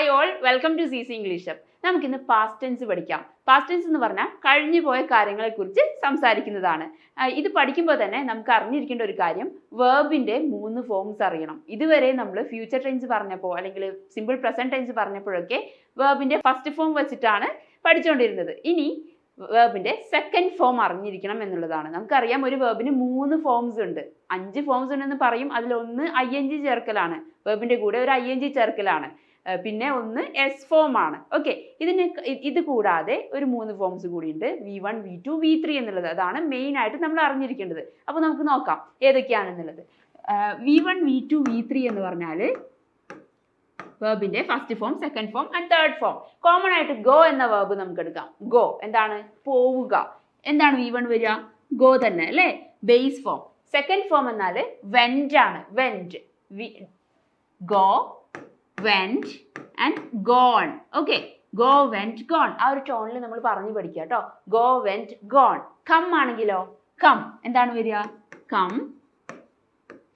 Hi all welcome to C C English നമുക്കിന്ന് past tense പഠിക്കാം. Past tense എന്ന് പറഞ്ഞാൽ കഴിഞ്ഞു പോയ കാര്യങ്ങളെക്കുറിച്ച് സംസാരിക്കുന്നതാണ്. ഇത് പഠിക്കുമ്പോൾ തന്നെ നമുക്ക് അറിഞ്ഞിരിക്കേണ്ട ഒരു കാര്യം വേർബിന്റെ മൂന്ന് ഫോംസ് അറിയണം. ഇതുവരെ നമ്മൾ ഫ്യൂച്ചർ ടെൻസ് പറഞ്ഞപ്പോൾ അല്ലെങ്കിൽ സിമ്പിൾ പ്രസന്റ് ടെൻസ് പറഞ്ഞപ്പോഴൊക്കെ വേർബിന്റെ ഫസ്റ്റ് ഫോം വെച്ചിട്ടാണ് പഠിച്ചുകൊണ്ടിരുന്നത്. ഇനി വേർബിന്റെ സെക്കൻഡ് ഫോം അറിഞ്ഞിരിക്കണം എന്നുള്ളതാണ്. നമുക്കറിയാം ഒരു വേർബിന് മൂന്ന് ഫോംസ് ഉണ്ട്. അഞ്ച് ഫോംസ് ഉണ്ടെന്ന് പറയും. അതിലൊന്ന് ഐ എൻ ജി ചേർക്കലാണ്. വേർബിന്റെ കൂടെ ഒരു ഐ എൻ ജി ചേർക്കലാണ്. പിന്നെ ഒന്ന് എസ് ഫോം ആണ്. ഓക്കെ ഇതിന് ഇത് കൂടാതെ ഒരു മൂന്ന് ഫോംസ് കൂടിയുണ്ട്. V one V two V three എന്നുള്ളത്. അതാണ് മെയിൻ ആയിട്ട് നമ്മൾ അറിഞ്ഞിരിക്കേണ്ടത്. അപ്പോൾ നമുക്ക് നോക്കാം ഏതൊക്കെയാണെന്നുള്ളത്. V one V two V three എന്ന് പറഞ്ഞാൽ വെർബിന്റെ first form second form and third form common ആയിട്ട് ഗോ എന്ന വെർബ് നമുക്ക് എടുക്കാം. ഗോ എന്താണ്? പോവുക. എന്താണ് വി വൺ വരിക? ഗോ തന്നെ അല്ലേ? ബേസ് ഫോം സെക്കൻഡ് ഫോം എന്നാൽ വെന്റ് ആണ്. Went go went and gone okay go went gone ആ ഒരു ടോണിൽ നമ്മൾ പറഞ്ഞു പഠിക്കുക കേട്ടോ ഗോ വെന്റ് ഗോൺ കം ആണെങ്കിലോ? കം എന്താണ് വരിക? കം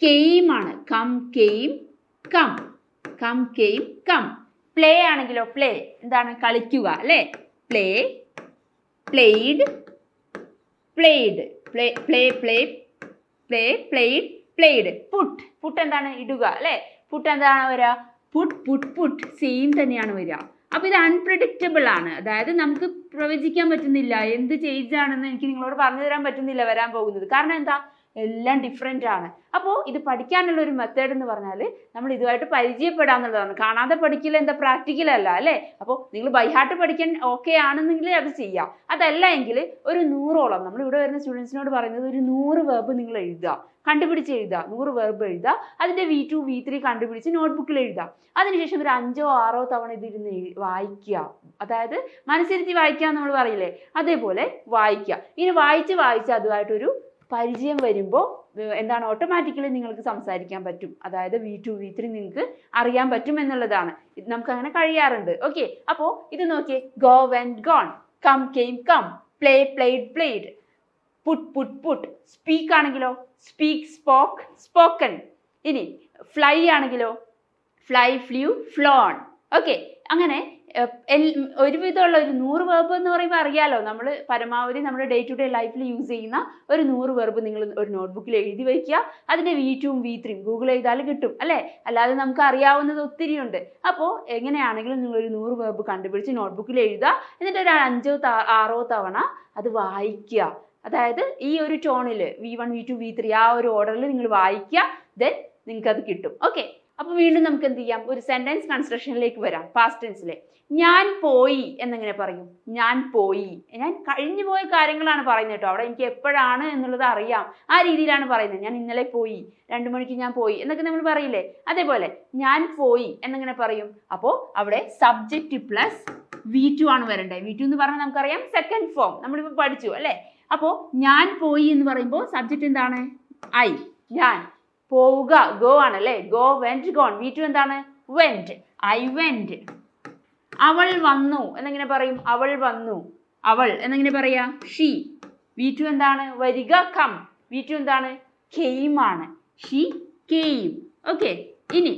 കെയിം ആണ്. Come came come come came come play ആണെങ്കിലോ? പ്ലേ എന്താണ്? കളിക്കുക അല്ലേ? Play played played play play play play played played put put എന്താണ്? ഇടുക അല്ലേ? പുട്ട് എന്താണ് വരിക? പുട്ട് പുട്ട് പുട്ട് സെയിം തന്നെയാണ് വരിക. അപ്പോൾ ഇത് അൺപ്രഡിക്റ്റബിൾ ആണ്. അതായത് നമുക്ക് പ്രവചിക്കാൻ പറ്റുന്നില്ല. എന്ത് ചേഞ്ച് ആണെന്ന് എനിക്ക് നിങ്ങളോട് പറഞ്ഞു തരാൻ പറ്റുന്നില്ല വരാൻ പോകുന്നത്. കാരണം എന്താ? എല്ലാം ഡിഫറെന്റ് ആണ്. അപ്പോൾ ഇത് പഠിക്കാനുള്ള ഒരു മെത്തേഡ് എന്ന് പറഞ്ഞാൽ നമ്മൾ ഇതുമായിട്ട് പരിചയപ്പെടാന്നുള്ളതാണ് കാണാതെ പഠിക്കില്ല എന്താ പ്രാക്ടിക്കൽ അല്ല അപ്പോൾ നിങ്ങൾ ബൈഹാർട്ട് പഠിക്കാൻ ഓക്കെ ആണെന്നെങ്കിൽ അത് ചെയ്യാം. അതല്ല എങ്കിൽ ഒരു നൂറോളം നമ്മൾ ഇവിടെ വരുന്ന സ്റ്റുഡൻസിനോട് പറയുന്നത് ഒരു നൂറ് വേർബ് നിങ്ങൾ എഴുതുക. കണ്ടുപിടിച്ച് എഴുതുക. നൂറ് വേർബ് എഴുതുക. അതിന്റെ വി ടു വി ത്രീ കണ്ടുപിടിച്ച് നോട്ട്ബുക്കിൽ എഴുതുക. അതിനുശേഷം ഒരു അഞ്ചോ ആറോ തവണ ഇതിരുന്ന് വായിക്കുക. അതായത് മനസ്സിരുത്തി വായിക്കുക നമ്മൾ പറയില്ലേ? അതേപോലെ വായിക്കുക. ഇനി വായിച്ച് വായിച്ച് അതുമായിട്ടൊരു പരിചയം വരുമ്പോൾ എന്താണ് ഓട്ടോമാറ്റിക്കലി നിങ്ങൾക്ക് സംസാരിക്കാൻ പറ്റും. അതായത് വി ടു വി ത്രീ നിങ്ങൾക്ക് അറിയാൻ പറ്റും എന്നുള്ളതാണ്. നമുക്ക് അങ്ങനെ കഴിയാറുണ്ട്. ഓക്കെ അപ്പോൾ ഇത് നോക്കിയേ. Go and gone come came come play played played put put put speak ആണെങ്കിലോ? സ്പീക്ക് സ്പോക്ക് സ്പോക്കൺ ഇനി ഫ്ലൈ ആണെങ്കിലോ? ഫ്ലൈ ഫ്ലൂ ഫ്ലോൺ ഓക്കെ അങ്ങനെ ഒരുവിധമുള്ള ഒരു നൂറ് വെർബ് എന്ന് പറയുമ്പോൾ അറിയാലോ? നമ്മൾ പരമാവധി നമ്മുടെ ഡേ ടു ഡേ ലൈഫിൽ യൂസ് ചെയ്യുന്ന ഒരു നൂറ് വെർബ് നിങ്ങൾ ഒരു നോട്ട്ബുക്കിൽ എഴുതി വയ്ക്കുക. അതിന്റെ വി ടുവും വി ത്രീയും ഗൂഗിൾ ചെയ്താൽ കിട്ടും അല്ലേ? അല്ലാതെ നമുക്ക് അറിയാവുന്നത് ഒത്തിരി ഉണ്ട്. അപ്പോൾ എങ്ങനെയാണെങ്കിലും നിങ്ങൾ ഒരു നൂറ് വെർബ് കണ്ടുപിടിച്ച് നോട്ട്ബുക്കിൽ എഴുതുക. എന്നിട്ട് ഒരു അഞ്ചോ ആറോ തവണ അത് വായിക്കുക. അതായത് ഈ ഒരു ടോണിൽ V one V two V three ആ ഒരു ഓർഡറിൽ നിങ്ങൾ വായിക്കുക. ദെൻ നിങ്ങൾക്ക് അത് കിട്ടും. ഓക്കെ അപ്പോൾ വീണ്ടും നമുക്ക് എന്ത് ചെയ്യാം? ഒരു സെന്റൻസ് കൺസ്ട്രക്ഷനിലേക്ക് വരാം പാസ്റ്റ് ടെൻസിലെ ഞാൻ പോയി എന്നെങ്ങനെ പറയും? ഞാൻ പോയി. ഞാൻ കഴിഞ്ഞു പോയ കാര്യങ്ങളാണ് പറയുന്നത് കേട്ടോ. അവിടെ എനിക്ക് എപ്പോഴാണ് എന്നുള്ളത് അറിയാം. ആ രീതിയിലാണ് പറയുന്നത്. ഞാൻ ഇന്നലെ പോയി രണ്ടു മണിക്ക് ഞാൻ പോയി എന്നൊക്കെ നമ്മൾ പറയില്ലേ? അതേപോലെ ഞാൻ പോയി എന്നെങ്ങനെ പറയും? അപ്പോൾ അവിടെ സബ്ജക്റ്റ് പ്ലസ് വി ടു ആണ് വരണ്ടേ. വി ടു എന്ന് പറഞ്ഞാൽ നമുക്കറിയാം സെക്കൻഡ് ഫോം നമ്മളിപ്പോൾ പഠിച്ചു അല്ലേ? അപ്പോൾ ഞാൻ പോയി എന്ന് പറയുമ്പോൾ സബ്ജക്റ്റ് എന്താണ്? ഐ ഞാൻ. പോവുക. ഗോ ആണ് അല്ലേ go went gone V two എന്താണ്? വെന്റ് ഐ വെന്റ് അവൾ വന്നു. എന്നെങ്ങനെ പറയും? അവൾ വന്നു. അവൾ. എന്നെങ്ങനെ പറയാ? ഷീ വി ടു എന്താണ്? വരിക കം വി ടു എന്താണ്? കെയിം ആണ്. ഷീ കെയിം ഓക്കെ ഇനി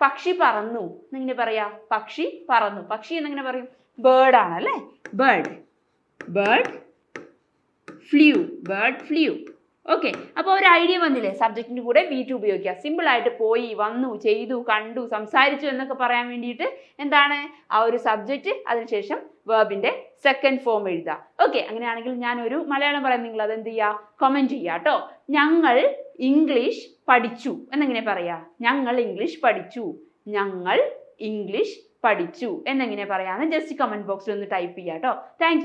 പക്ഷി പറന്നു. എന്നെങ്ങനെ പറയാ? പക്ഷി പറന്നു. പക്ഷി എന്നെങ്ങനെ പറയും? ബേർഡ് ആണ് അല്ലേ bird bird flew bird flew okay അപ്പോൾ ഒരു ഐഡിയ വന്നില്ലേ? സബ്ജക്റ്റിന്റെ കൂടെ വി ടു ഉപയോഗിക്കുക സിമ്പിൾ ആയിട്ട് പോയി വന്നു ചെയ്തു കണ്ടു സംസാരിച്ചു എന്നൊക്കെ പറയാൻ വേണ്ടിയിട്ട് എന്താണ്? ആ ഒരു സബ്ജക്റ്റ് അതിനുശേഷം വേർബിന്റെ സെക്കൻഡ് ഫോം എഴുതുക ഓക്കെ അങ്ങനെയാണെങ്കിൽ ഞാൻ ഒരു മലയാളം പറയാം. നിങ്ങൾ അത് എന്ത് ചെയ്യുക കമന്റ് ചെയ്യുക കേട്ടോ ഞങ്ങൾ ഇംഗ്ലീഷ് പഠിച്ചു. എന്നെങ്ങനെ പറയാ? ഞങ്ങൾ ഇംഗ്ലീഷ് പഠിച്ചു. ഞങ്ങൾ ഇംഗ്ലീഷ് പഠിച്ചു. എന്നെങ്ങനെ പറയാന്ന് ജസ്റ്റ് കമന്റ് ബോക്സിൽ ഒന്ന് ടൈപ്പ് ചെയ്യാം കേട്ടോ താങ്ക്